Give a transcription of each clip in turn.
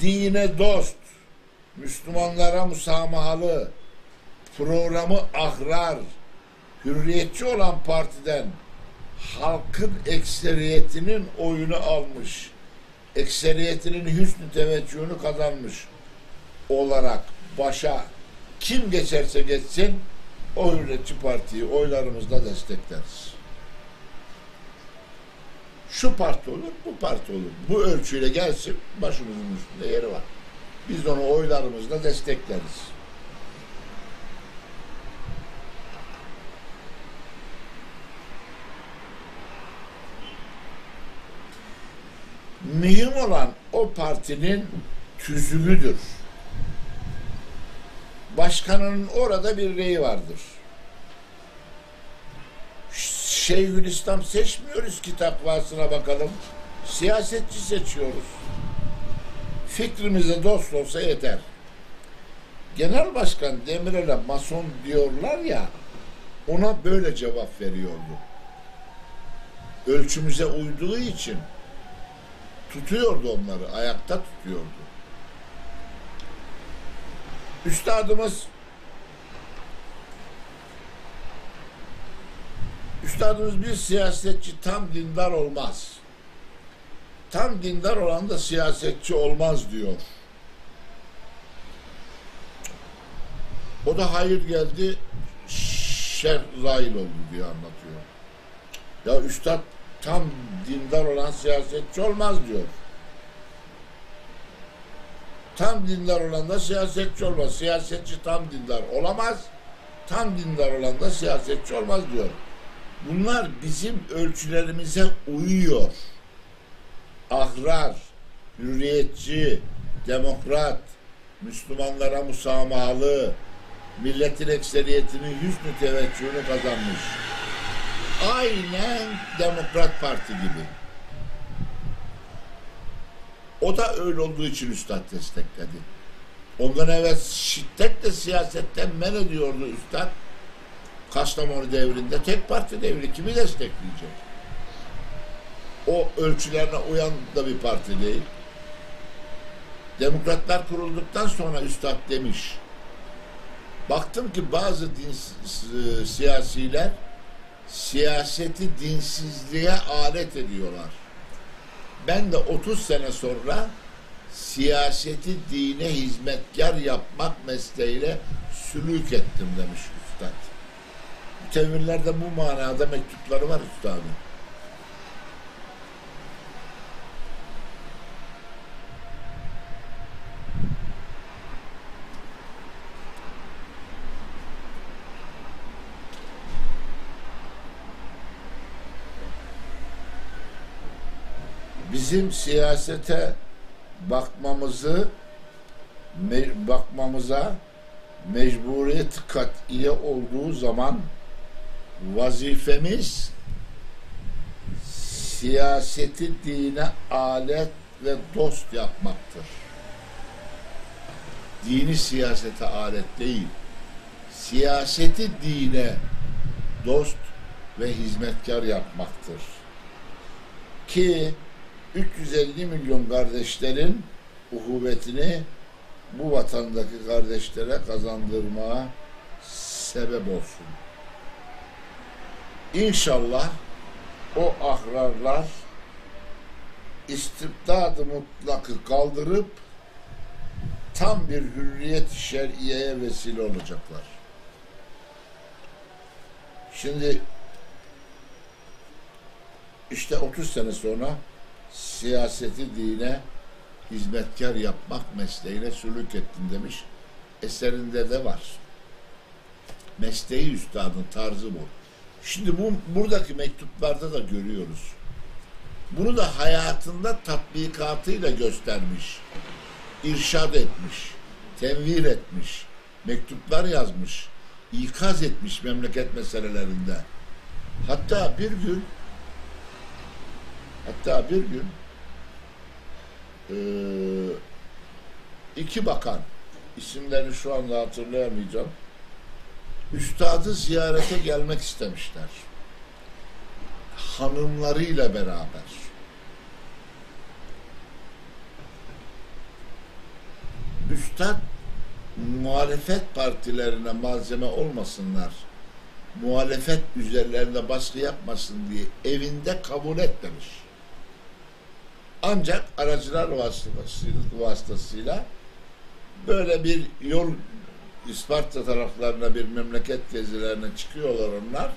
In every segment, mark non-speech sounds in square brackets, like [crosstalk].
dine dost, Müslümanlara musamahalı, programı ahrar, hürriyetçi olan partiden halkın ekseriyetinin oyunu almış, ekseriyetinin hüsnü teveccühünü kazanmış olarak başa kim geçerse geçsin o hürriyetçi partiyi oylarımızla destekleriz. Şu parti olur, bu parti olur. Bu ölçüyle gelsin, başımızın üstünde yeri var. Biz onu oylarımızla destekleriz. Mühim olan o partinin tüzüğüdür. Başkanının orada bir reyi vardır. Şeyhülislam seçmiyoruz ki takvasına bakalım. Siyasetçi seçiyoruz. Fikrimize dost olsa yeter. Genel Başkan Demirel'e mason diyorlar ya ona böyle cevap veriyordu. Ölçümüze uyduğu için tutuyordu onları, ayakta tutuyordu. Üstadımız Üstadımız bir siyasetçi tam dindar olmaz. Tam dindar olan da siyasetçi olmaz diyor. O da hayır geldi, şer zahil oldu diye anlatıyor. Ya üstad tam dindar olan siyasetçi olmaz diyor. Tam dindar olan da siyasetçi olmaz. Siyasetçi tam dindar olamaz. Tam dindar olan da siyasetçi olmaz diyor. Bunlar bizim ölçülerimize uyuyor. Ahrar, hürriyetçi, demokrat, Müslümanlara musamahalı, milletin ekseriyetinin hüsnü teveccühünü kazanmış. Aynen Demokrat Parti gibi. O da öyle olduğu için Üstad destekledi. Ondan evvel şiddetle siyasetten men ediyordu Üstad. Kastamonu devrinde tek parti devri kimi destekleyecek? O ölçülerine uyan da bir parti değil. Demokratlar kurulduktan sonra Üstad demiş. Baktım ki bazı din, siyasiler siyaseti dinsizliğe alet ediyorlar. Ben de 30 sene sonra siyaseti dine hizmetkar yapmak mesleğiyle sülük ettim demiş Üstad. Mütevirlerde bu manada mektupları var Üstad'ın. bizim siyasete bakmamızı bakmamıza mecburiyet katiye olduğu zaman vazifemiz siyaseti dine alet ve dost yapmaktır. Dini siyasete alet değil. Siyaseti dine dost ve hizmetkar yapmaktır. Ki 350 milyon kardeşlerin uhuvvetini bu vatandaki kardeşlere kazandırmaya sebep olsun. İnşallah o ahrarlar istibdadı mutlakı kaldırıp tam bir hürriyet şer'iyeye vesile olacaklar. Şimdi işte 30 sene sonra siyaseti dine hizmetkar yapmak mesleğine sülük ettim demiş. Eserinde de var. Mesleği üstadın tarzı bu. Şimdi bu buradaki mektuplarda da görüyoruz. Bunu da hayatında tatbikatıyla göstermiş. irşad etmiş. Tenvir etmiş. Mektuplar yazmış. ikaz etmiş memleket meselelerinde. Hatta bir gün Hatta bir gün e, iki bakan isimlerini şu anda hatırlayamayacağım üstadı ziyarete gelmek istemişler. Hanımlarıyla beraber. Üstad muhalefet partilerine malzeme olmasınlar. Muhalefet üzerlerinde baskı yapmasın diye evinde kabul etmemiş. Ancak aracılar vasıtasıyla, böyle bir yol İsparta taraflarına bir memleket gezilerine çıkıyorlar onlar.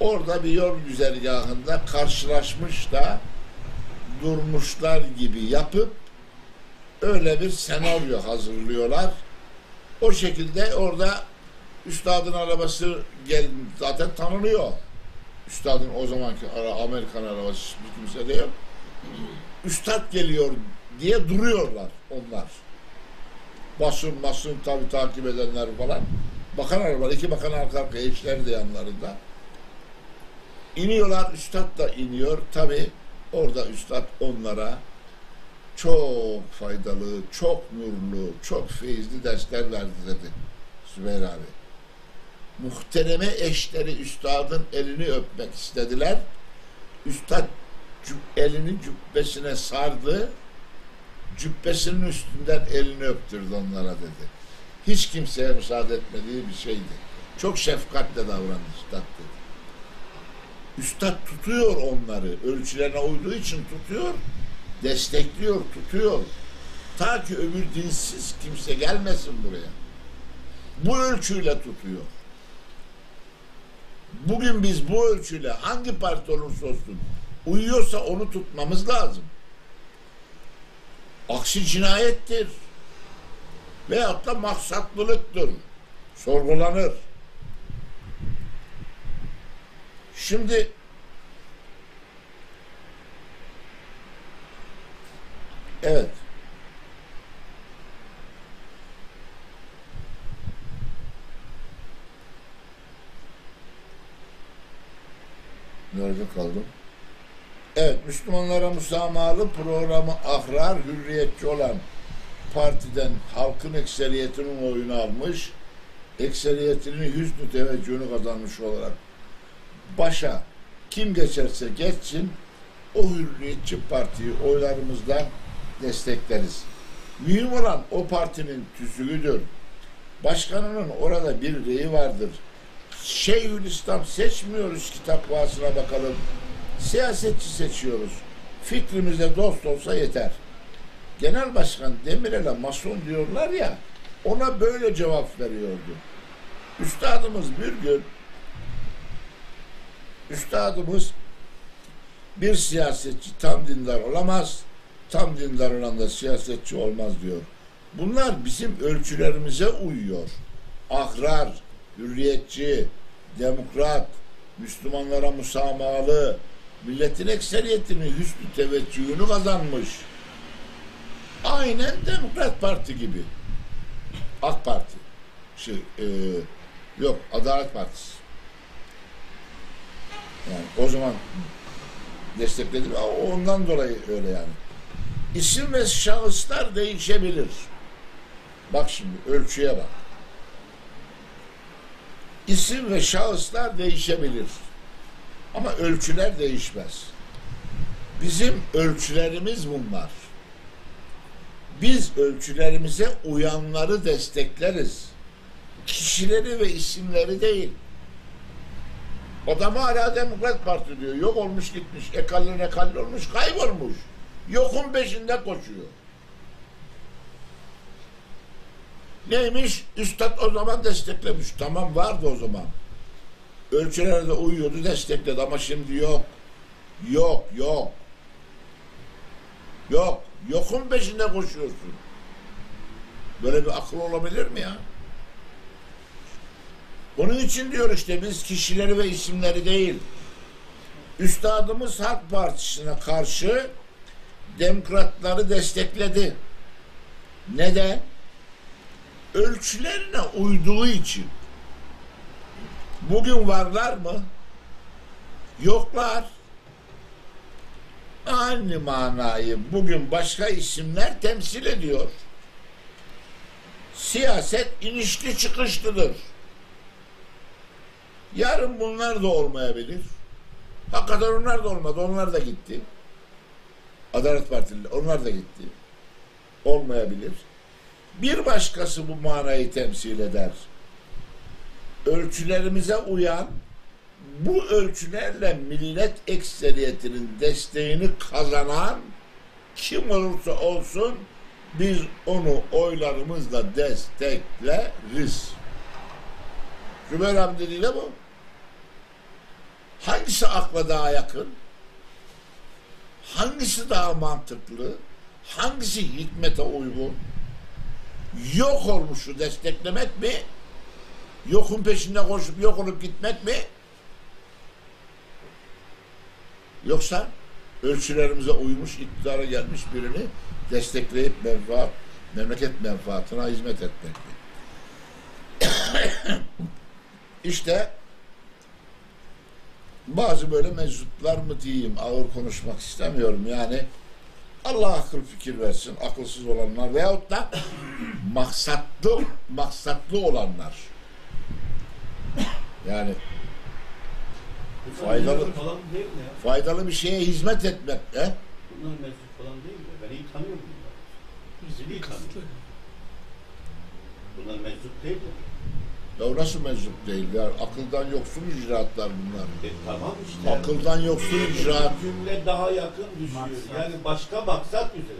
Orada bir yol güzergahında karşılaşmış da durmuşlar gibi yapıp öyle bir senaryo hazırlıyorlar. O şekilde orada üstadın arabası gel zaten tanınıyor. Üstadın o zamanki Amerikan arabası hiçbir kimse de yok. Üstad geliyor diye duruyorlar onlar. Basın basın tabi takip edenler falan. Bakan arabalar, iki bakan arka arkaya, eşleri de yanlarında. İniyorlar, üstad da iniyor. Tabi orada üstad onlara çok faydalı, çok nurlu, çok feyizli dersler verdi dedi Sübeyir abi. Muhtereme eşleri üstadın elini öpmek istediler. Üstad elini cübbesine sardı. Cübbesinin üstünden elini öptürdü onlara dedi. Hiç kimseye müsaade etmediği bir şeydi. Çok şefkatle davrandı üstad dedi. Üstad tutuyor onları. Ölçülerine uyduğu için tutuyor destekliyor, tutuyor. Ta ki öbür dinsiz kimse gelmesin buraya. Bu ölçüyle tutuyor. Bugün biz bu ölçüyle hangi parti olursa olsun uyuyorsa onu tutmamız lazım. Aksi cinayettir. Veyahut da maksatlılıktır. Sorgulanır. Şimdi Evet. Nerede kaldım? Müslümanlara müsamahalı programı ahrar, hürriyetçi olan partiden halkın ekseriyetinin oyunu almış, ekseriyetinin hüsnü teveccühünü kazanmış olarak başa kim geçerse geçsin o hürriyetçi partiyi oylarımızdan destekleriz. Mühim olan o partinin tüzüğüdür. Başkanının orada bir reyi vardır. Şeyhülislam seçmiyoruz ki takvasına bakalım. Siyasetçi seçiyoruz. Fikrimizde dost olsa yeter. Genel Başkan Demirel'e mason diyorlar ya, ona böyle cevap veriyordu. Üstadımız bir gün, üstadımız bir siyasetçi tam dindar olamaz, tam dindar olan da siyasetçi olmaz diyor. Bunlar bizim ölçülerimize uyuyor. Ahrar, hürriyetçi, demokrat, Müslümanlara musamahalı, milletin ekseriyetinin hüsnü teveccühünü kazanmış. Aynen Demokrat Parti gibi. AK Parti. Şey, e, yok, Adalet Partisi. Yani o zaman destekledi. Ondan dolayı öyle yani. İsim ve şahıslar değişebilir. Bak şimdi ölçüye bak. İsim ve şahıslar değişebilir. Ama ölçüler değişmez. Bizim ölçülerimiz bunlar. Biz ölçülerimize uyanları destekleriz. Kişileri ve isimleri değil. Adam hala Demokrat Parti diyor. Yok olmuş gitmiş. Ekalli ekalli olmuş. Kaybolmuş. Yokun peşinde koşuyor. Neymiş? Üstad o zaman desteklemiş. Tamam vardı o zaman. Ölçülere uyuyordu destekledi ama şimdi yok. Yok yok. Yok. Yokun peşinde koşuyorsun. Böyle bir akıl olabilir mi ya? Onun için diyor işte biz kişileri ve isimleri değil. Üstadımız Halk Partisi'ne karşı demokratları destekledi. Neden? Ölçülerine uyduğu için. Bugün varlar mı? Yoklar. Aynı manayı bugün başka isimler temsil ediyor. Siyaset inişli çıkışlıdır. Yarın bunlar da olmayabilir. Hakikaten onlar da olmadı. Onlar da gitti. Adalet Partili onlar da gitti. Olmayabilir. Bir başkası bu manayı temsil eder. Ölçülerimize uyan, bu ölçülerle millet ekseriyetinin desteğini kazanan kim olursa olsun biz onu oylarımızla destekleriz. Zübeyir Hamdeli'yle bu. Hangisi akla daha yakın? Hangisi daha mantıklı? Hangisi hikmete uygun? Yok olmuşu desteklemek mi? Yokun peşinde koşup yok olup gitmek mi? Yoksa ölçülerimize uymuş, iktidara gelmiş birini destekleyip menfaat, memleket menfaatına hizmet etmek mi? [coughs] işte bazı böyle meczuplar mı diyeyim ağır konuşmak istemiyorum yani Allah akıl fikir versin akılsız olanlar veyahut da maksatlı maksatlı olanlar yani Bunlar Faydalı. falan değil mi ya? faydalı bir şeye hizmet etmek he? Bunlar meczup falan değil mi? Ben iyi tanıyorum bunları. Bizi iyi tanıyorum. Bunlar meczup değil mi? Ya nasıl meczup değil ya akıldan yoksun icraatlar bunlar E tamam işte. akıldan yoksun icraat Cümle daha yakın düşüyor. Maksat. Yani başka maksat üzere.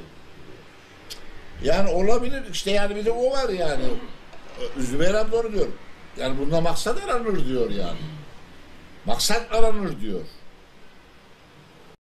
Yani olabilir işte yani bir de o var yani. Zübeyir abi doğru diyor. Yani bunda maksat aranır diyor yani. Maksat aranır diyor.